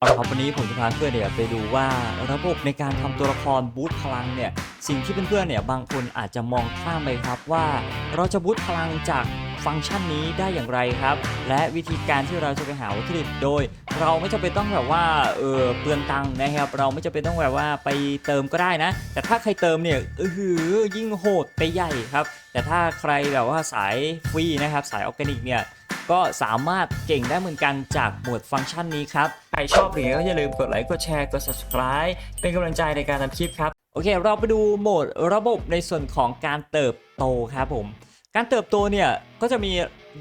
เอาละครับวันนี้ผมจะพาเพื่อนเนี่ยไปดูว่าระบบในการทำตัวละครบูตพลังเนี่ยสิ่งที่เพื่อนๆเนี่ยบางคนอาจจะมองข้ามไปครับว่า เราจะบูตพลังจากฟังก์ชันนี้ได้อย่างไรครับ และวิธีการที่เราจะไปหาวัตถุดิบโดย เราไม่จำเป็นต้องแบบว่าเออเปลืองตังค์นะครับเราไม่จำเป็นต้องแบบว่าไปเติมก็ได้นะ แต่ถ้าใครเติมเนี่ยเออหือยิ่งโหดไปใหญ่ครับ แต่ถ้าใครแบบว่าสายฟรีนะครับสายออร์แกนิกเนี่ย ก็สามารถเก่งได้เหมือนกันจากหมดฟังก์ชันนี้ครับ ใครชอบหรือก็อย่าลืมกดไลค์ กดแชร์ กด subscribe เป็นกำลังใจในการทำคลิปครับ โอเค เราไปดูโหมดระบบในส่วนของการเติบโตครับผม การเติบโตเนี่ยก็จะมี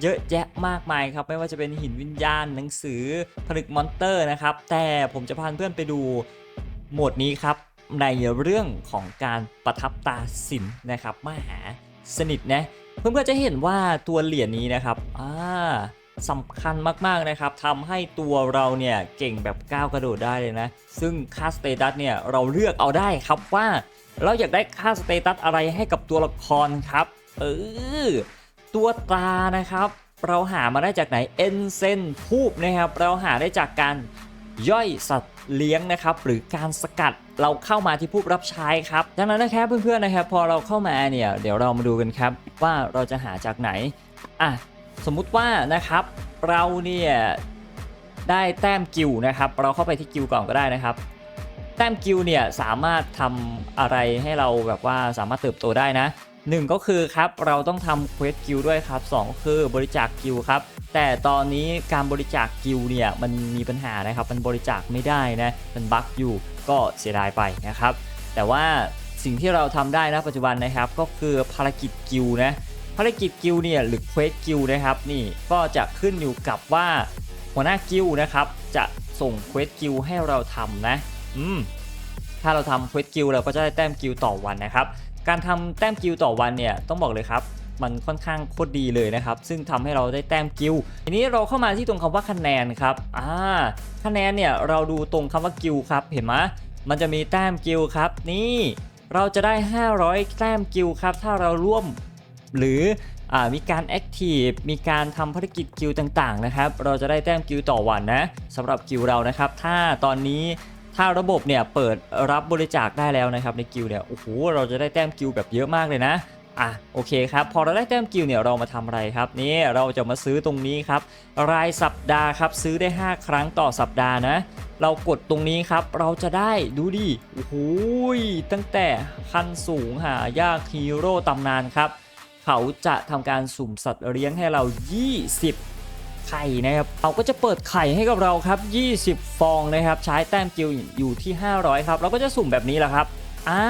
เยอะแยะมากมายครับ ไม่ว่าจะเป็นหินวิญญาณ หนังสือผลึกมอนเตอร์นะครับ แต่ผมจะพาเพื่อนไปดูโหมดนี้ครับ ในเรื่องของการประทับตาสินนะครับมหาสนิทนะ เพื่อนๆจะเห็นว่าตัวเหรียญนี้นะครับอ่าสำคัญมากๆนะครับทำให้ตัวเราเนี่ยเก่งแบบก้าวกระโดดได้เลยนะ ซึ่งค่าสเตตัสเนี่ยเราเลือกเอาได้ครับว่าเราอยากได้ค่าสเตตัสอะไรให้กับตัวละครครับ เออ ตัวตานะครับ เราหามาได้จากไหนเอนเซนทูบนะครับ เราหาได้จากการย่อยสัตว์เลี้ยงนะครับ หรือการสกัด เราเข้ามาที่ผู้รับใช้ครับดังนั้นนะครับเพื่อนๆนะครับ พอเราเข้ามาเนี่ยเดี๋ยวเรามาดูกันครับ ว่าเราจะหาจากไหนอะสมมุติว่านะครับ เราเนี่ยได้แต้มกิลนะครับ เราเข้าไปที่กิลก่อนก็ได้นะครับ แต้มกิลเนี่ยสามารถทำอะไรให้เราแบบว่าสามารถเติบโตได้นะหนึ่งก็คือครับเราต้องทำเควสกิลด้วยครับสองก็คือบริจาคกิลครับ แต่ตอนนี้การบริจาคกิลเนี่ยมันมีปัญหานะครับ มันบริจาคไม่ได้นะ มันบั๊กอยู่ ก็เสียดายไปนะครับ แต่ว่าสิ่งที่เราทำได้นะปัจจุบันนะครับก็คือภารกิจกิลนะภารกิจกิลเนี่ยหรือเควสกิลนะครับนี่ก็จะขึ้นอยู่กับว่าหัวหน้ากิลนะครับจะส่งเควสกิลให้เราทำนะอืมถ้าเราทำเควสกิลเราก็จะได้แต้มกิลต่อวันนะครับการทำแต้มกิลต่อวันเนี่ยต้องบอกเลยครับ มันค่อนข้างโคตรดีเลยนะครับ ซึ่งทำให้เราได้แต้มกิลทีนี้เราเข้ามาที่ตรงคำว่าคะแนนครับอ่าคะแนนเนี่ยเราดูตรงคำว่ากิลครับเห็นไหมมันจะมีแต้มกิลครับนี่เราจะได้ 500 แต้มกิลครับถ้าเราร่วมหรืออมีการแอคทีฟมีการทำภารกิจกิลต่างๆนะครับ เราจะได้แต้มกิลต่อวันนะสำหรับกิลเรานะครับ ถ้าตอนนี้ถ้าระบบเนี่ยเปิดรับบริจาคได้แล้วนะครับในกิลเนี่ยโอ้โหเราจะได้แต้มกิลแบบเยอะมากเลยนะ อะโอเคครับพอเราได้แต้มกิลเนี่ยเรามาทำอะไรครับนี่เราจะมาซื้อตรงนี้ครับรายสัปดาห์ครับซื้อได้ 5 ครั้งต่อสัปดาห์นะ เรากดตรงนี้ครับเราจะได้ดูดิโอ้โหตั้งแต่ขั้นสูงหายากฮีโร่ตำนานครับเขาจะทำการสุ่มสัตว์เลี้ยงให้เรา 20ไข่นะครับเขาก็จะเปิดไข่ให้กับเราครับ 20 ฟองนะครับใช้แต้มกิลอยู่ที่ 500 ครับ เราก็จะสุ่มแบบนี้แหละครับอ่า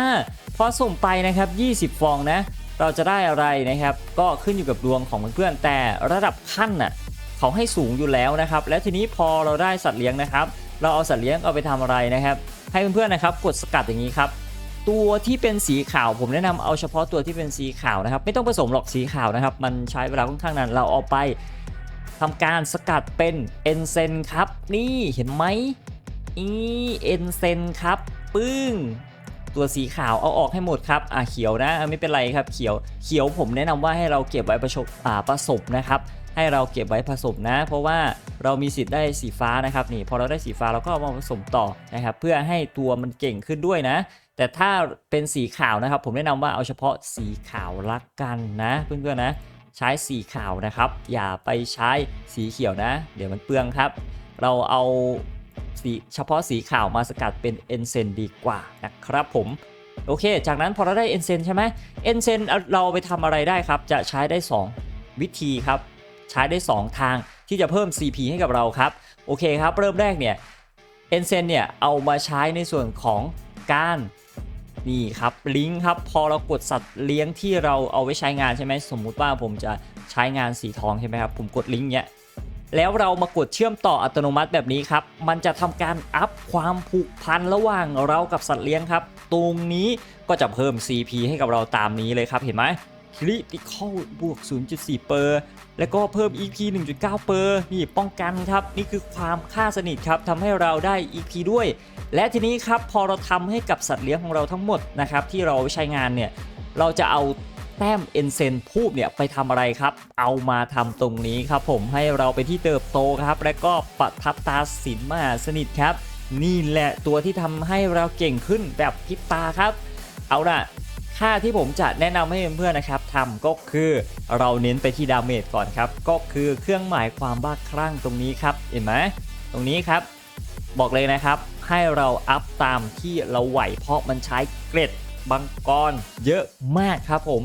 พอสุ่มไปนะครับ 20 ฟองนะ เราจะได้อะไรนะครับ ก็ขึ้นอยู่กับดวงของเพื่อนๆแต่ระดับขั้นน่ะเขาให้สูงอยู่แล้วนะครับ และทีนี้พอเราได้สัตว์เลี้ยงนะครับ เราเอาสัตว์เลี้ยงเอาไปทำอะไรนะครับ ให้เพื่อนๆนะครับ กดสกัดอย่างนี้ครับตัวที่เป็นสีขาวผมแนะนำเอาเฉพาะตัวที่เป็นสีขาวนะครับ ไม่ต้องผสมหรอกสีขาวนะครับ มันใช้เวลาค่อนข้างนานเราเอาไปทำการสกัดเป็นเอนเซนครับ นี่เห็นไหมอีเอนเซนครับ ปึ้ง ตัวสีขาวเอาออกให้หมดครับอ่าเขียวนะไม่เป็นไรครับเขียวเขียวผมแนะนำว่าให้เราเก็บไว้ผสมอ่าผสมนะครับให้เราเก็บไว้ผสมนะ เพราะว่าเรามีสิทธิ์ได้สีฟ้านะครับนี่พอเราได้สีฟ้าเราก็เอามาผสมต่อนะครับเพื่อให้ตัวมันเก่งขึ้นด้วยนะ แต่ถ้าเป็นสีขาวนะครับ ผมแนะนำว่าเอาเฉพาะสีขาวละกันนะเพื่อนๆนะ ใช้สีขาวนะครับ อย่าไปใช้สีเขียวนะ เดี๋ยวมันเปลืองครับ เราเอา สีเฉพาะสีขาวมาสกัดเป็นเอนเซนดีกว่านะครับผมโอเค จากนั้นพอเราได้เอนเซนใช่ไหมเอนเซนเราเอาไปทำอะไรได้ครับ จะใช้ได้ 2 วิธีครับ ใช้ได้ 2 ทางที่จะเพิ่ม CP ให้กับเราครับ โอเคครับ เริ่มแรกเนี่ยเอนเซนเนี่ยเอามาใช้ในส่วนของการนี่ครับลิงก์ครับพอเรากดสัตว์เลี้ยงที่เราเอาไว้ใช้งานใช่ไหมสมมุติว่าผมจะใช้งานสีทองใช่ไหมครับผมกดลิงก์เนี่ย แล้วเรามากดเชื่อมต่ออัตโนมัติแบบนี้ครับ มันจะทำการอัพความผูกพันระหว่างเรากับสัตว์เลี้ยงครับ ตรงนี้ก็จะเพิ่ม CP ให้กับเราตามนี้เลยครับ เห็นไหม Critical บวก 0.4 เปอร์ แล้วก็เพิ่ม EP 1.9 เปอร์ นี่ป้องกันครับ นี่คือความค่าสนิทครับทำให้เราได้ EP ด้วย และทีนี้ครับ พอเราทำให้กับสัตว์เลี้ยงของเราทั้งหมดนะครับ ที่เราใช้งานเนี่ย เราจะเอา แต้มเอ็นเซนทูบเนี่ยไปทำอะไรครับ เอามาทำตรงนี้ครับผมให้เราไปที่เติบโตครับ และก็ประทับตาสินมหาสนิทครับ นี่แหละตัวที่ทำให้เราเก่งขึ้นแบบพิบตาครับ เอาล่ะค่าที่ผมจะแนะนำให้เพื่อนๆนะครับทำก็คือเราเน้นไปที่ดาเมจก่อนครับ ก็คือเครื่องหมายความบ้าคลั่งตรงนี้ครับ เห็นไหมตรงนี้ครับ บอกเลยนะครับ ให้เราอัพตามที่เราไหวเพราะมันใช้เกร็ด บังกรเยอะมากครับผม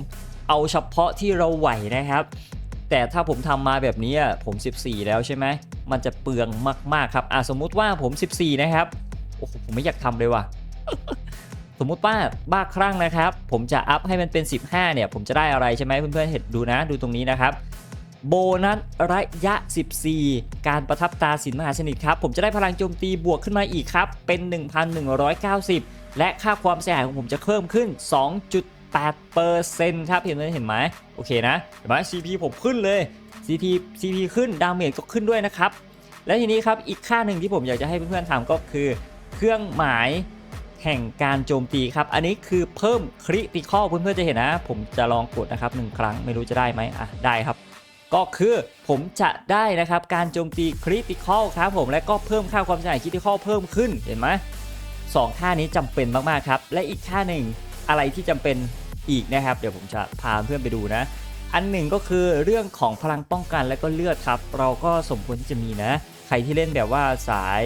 เอาเฉพาะที่เราไหวนะครับ แต่ถ้าผมทำมาแบบนี้อะผม 14 แล้วใช่ไหม มันจะเปลืองมาก ๆ ครับอะสมมุติว่าผม 14 นะครับ โอ้โห ผมไม่อยากทำเลยว่ะ สมมุติว่าบ้าคลั่งนะครับ ผมจะอัพให้มันเป็น 15 เนี่ย ผมจะได้อะไรใช่ไหมเพื่อนๆ เห็นดูนะ ดูตรงนี้นะครับโบนัสระยะ 14 การประทับตาสินมหาสนิทครับ ผมจะได้พลังโจมตีบวกขึ้นมาอีกครับ เป็น 1,190 และค่าความเสียหายของผมจะเพิ่มขึ้น 2.8%ครับเห็นไหมเห็นไหมโอเคนะเห็นไหม CP ผมขึ้นเลย CP CP ขึ้นดาเมจก็ขึ้นด้วยนะครับ และทีนี้ครับอีกค่าหนึ่งที่ผมอยากจะให้เพื่อนๆทำก็คือ เครื่องหมายแห่งการโจมตีครับ อันนี้คือเพิ่มคริติคอลเพื่อนๆจะเห็นนะ ผมจะลองกดนะครับหนึ่งครั้งไม่รู้จะได้ไหมอะได้ครับ ก็คือผมจะได้นะครับการโจมตีคริติคอลครับผมและก็เพิ่มค่าความเสียหายคริติคอลเพิ่มขึ้นเห็นไหม สองค่านี้จำเป็นมากๆครับ และอีกค่าหนึ่งอะไรที่จำเป็นอีกนะครับ เดี๋ยวผมจะพาเพื่อนไปดูนะ อันหนึ่งก็คือเรื่องของพลังป้องกันและก็เลือดครับ เราก็สมควรที่จะมีนะ ใครที่เล่นแบบว่าสาย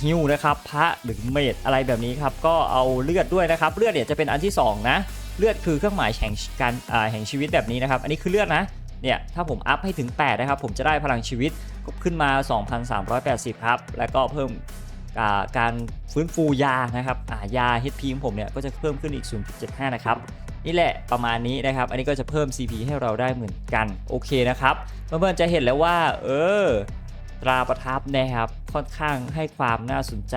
ฮิวนะครับพระหรือเมดอะไรแบบนี้ครับก็เอาเลือดด้วยนะครับ เลือดเนี่ยจะเป็นอันที่สองนะ เลือดคือเครื่องหมายแห่งการแห่งชีวิตแบบนี้นะครับ อันนี้คือเลือดนะเนี่ยถ้าผมอัพให้ถึง 8 นะครับ ผมจะได้พลังชีวิตขึ้นมา 2,380 ครับ แล้วก็เพิ่ม การฟื้นฟูยานะครับยา HP ของผมเนี่ยก็จะเพิ่มขึ้นอีก 0.75 นะครับนี่แหละประมาณนี้นะครับ อันนี้ก็จะเพิ่ม CP ให้เราได้เหมือนกันโอเคนะครับเพื่อนๆจะเห็นแล้วว่า เออตราประทับนะครับค่อนข้างให้ความน่าสนใจ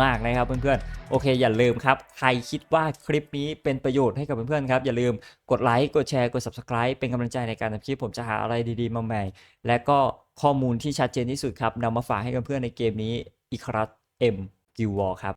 มากๆนะครับเพื่อนๆโอเคอย่าลืมครับ ใครคิดว่าคลิปนี้เป็นประโยชน์ให้กับเพื่อนๆครับ อย่าลืมกดไลค์กดแชร์กด Subscribe เป็นกำลังใจในการทำคลิปผมจะหาอะไรดีๆมาใหม่ และก็ข้อมูลที่ชัดเจนที่สุดครับนำมาฝากให้กับเพื่อนในเกมนี้ อิคารัตเอ็มกิววอครับ